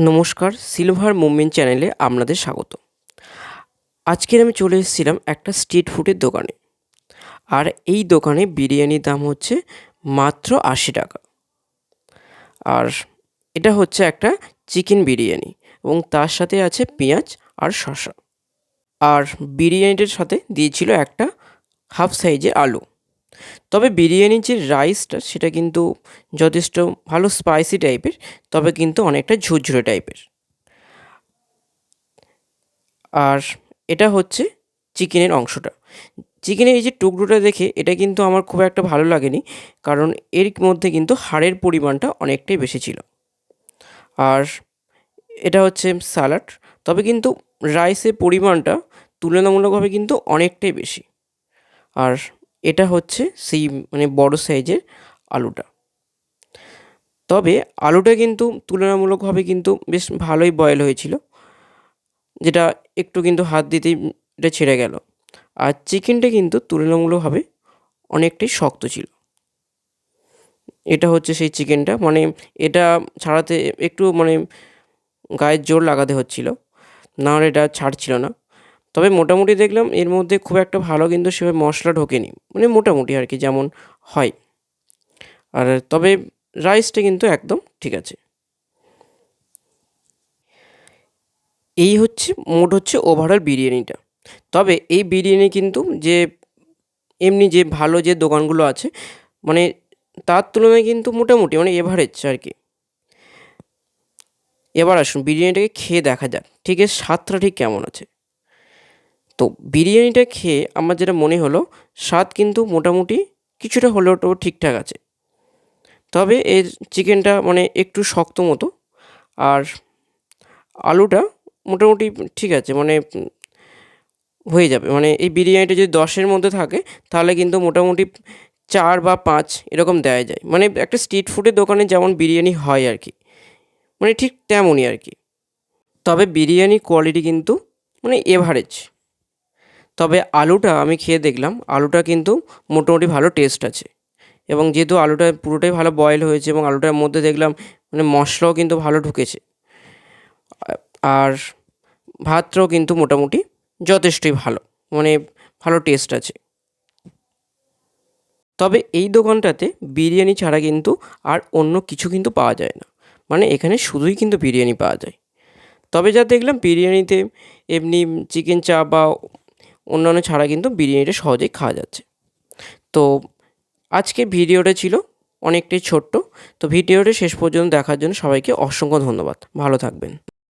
নমস্কার silver movement চ্যানেলে আপনাদের স্বাগত। আজকের আমি চলে এসেছিলাম একটা স্ট্রিট ফুডের দোকানে। আর এই দোকানে বিরিয়ানির দাম হচ্ছে মাত্র আশি টাকা। আর এটা হচ্ছে একটা চিকেন বিরিয়ানি এবং তার সাথে আছে পেঁয়াজ আর শসা। আর বিরিয়ানিটার সাথে দিয়েছিল একটা হাফ সাইজের আলু। তবে বিরিয়ানির যে রাইসটা সেটা কিন্তু যথেষ্ট ভালো স্পাইসি টাইপের তবে কিন্তু অনেকটা ঝুরঝুরে টাইপের আর এটা হচ্ছে চিকেনের অংশটা। চিকেনের এই যে টুকরোটা দেখে, এটা কিন্তু আমার খুব একটা ভালো লাগেনি, কারণ এর মধ্যে কিন্তু হাড়ের পরিমাণটা অনেকটাই বেশি ছিল। আর এটা হচ্ছে স্যালাড তবে কিন্তু রাইসের পরিমাণটা তুলনামূলকভাবে কিন্তু অনেকটাই বেশি। আর এটা হচ্ছে সেই মানে বড় সাইজের আলুটা। তবে আলুটা কিন্তু তুলনামূলকভাবে কিন্তু বেশ ভালোই বয়েল হয়েছিল, যেটা একটু কিন্তু হাত দিতেই এটা ছেড়ে গেল। আর চিকেনটা কিন্তু তুলনামূলকভাবে অনেকটাই শক্ত ছিল। এটা হচ্ছে সেই চিকেনটা মানে এটা ছাড়াতে একটু মানে গায়ের জোর লাগাতে হচ্ছিল নাহলে এটা ছাড়ছিল না। তবে মোটামুটি দেখলাম এর মধ্যে খুব একটা ভালো কিন্তু সেভাবে মশলা ঢোকেনি। মানে মোটামুটি আর কি যেমন হয়। আর তবে রাইসটা কিন্তু একদম ঠিক আছে। এই হচ্ছে, মোট হচ্ছে ওভারঅল বিরিয়ানিটা। তবে এই বিরিয়ানি কিন্তু যে এমনি যে ভালো যে দোকানগুলো আছে মানে তার তুলনায় কিন্তু মোটামুটি মানে এভারেজ আর কি। এবার আসুন বিরিয়ানিটাকে খেয়ে দেখা যাক, ঠিক এর স্বাদটা ঠিক কেমন আছে। তো বিরিয়ানিটা খেয়ে আমার যেটা মনে হলো, স্বাদ কিন্তু মোটামুটি কিছুটা হলেও তো ঠিকঠাক আছে। তবে এর চিকেনটা মানে একটু শক্ত মতো, আর আলুটা মোটামুটি ঠিক আছে মানে হয়ে যাবে। মানে এই বিরিয়ানিটা যদি দশের মধ্যে থাকে, তাহলে কিন্তু মোটামুটি চার বা পাঁচ এরকম দেওয়া যায়। মানে একটা স্ট্রিট ফুডের দোকানে যেমন বিরিয়ানি হয় আর কি মানে ঠিক তেমনই আর কি। তবে বিরিয়ানি কোয়ালিটি কিন্তু মানে এভারেজ। তবে আলুটা আমি খেয়ে দেখলাম, আলুটা কিন্তু মোটামুটি ভালো টেস্ট আছে। এবং যেহেতু আলুটা পুরোটাই ভালো বয়েল হয়েছে এবং আলুটার মধ্যে দেখলাম মানে মশলাও কিন্তু ভালো ঢুকেছে। আর ভাতটাও কিন্তু মোটামুটি যথেষ্টই ভালো মানে ভালো টেস্ট আছে। তবে এই দোকানটাতে বিরিয়ানি ছাড়া কিন্তু আর অন্য কিছু কিন্তু পাওয়া যায় না। মানে এখানে শুধুই কিন্তু বিরিয়ানি পাওয়া যায়। তবে যা দেখলাম বিরিয়ানিতে এমনি চিকেন চাপ বা অন্যান্য ছাড়া কিন্তু বিরিয়ানিটা সহজেই খাওয়া যাচ্ছে। তো আজকে ভিডিওটা ছিল অনেকটাই ছোট্ট। তো ভিডিওটা শেষ পর্যন্ত দেখার জন্য সবাইকে অসংখ্য ধন্যবাদ। ভালো থাকবেন।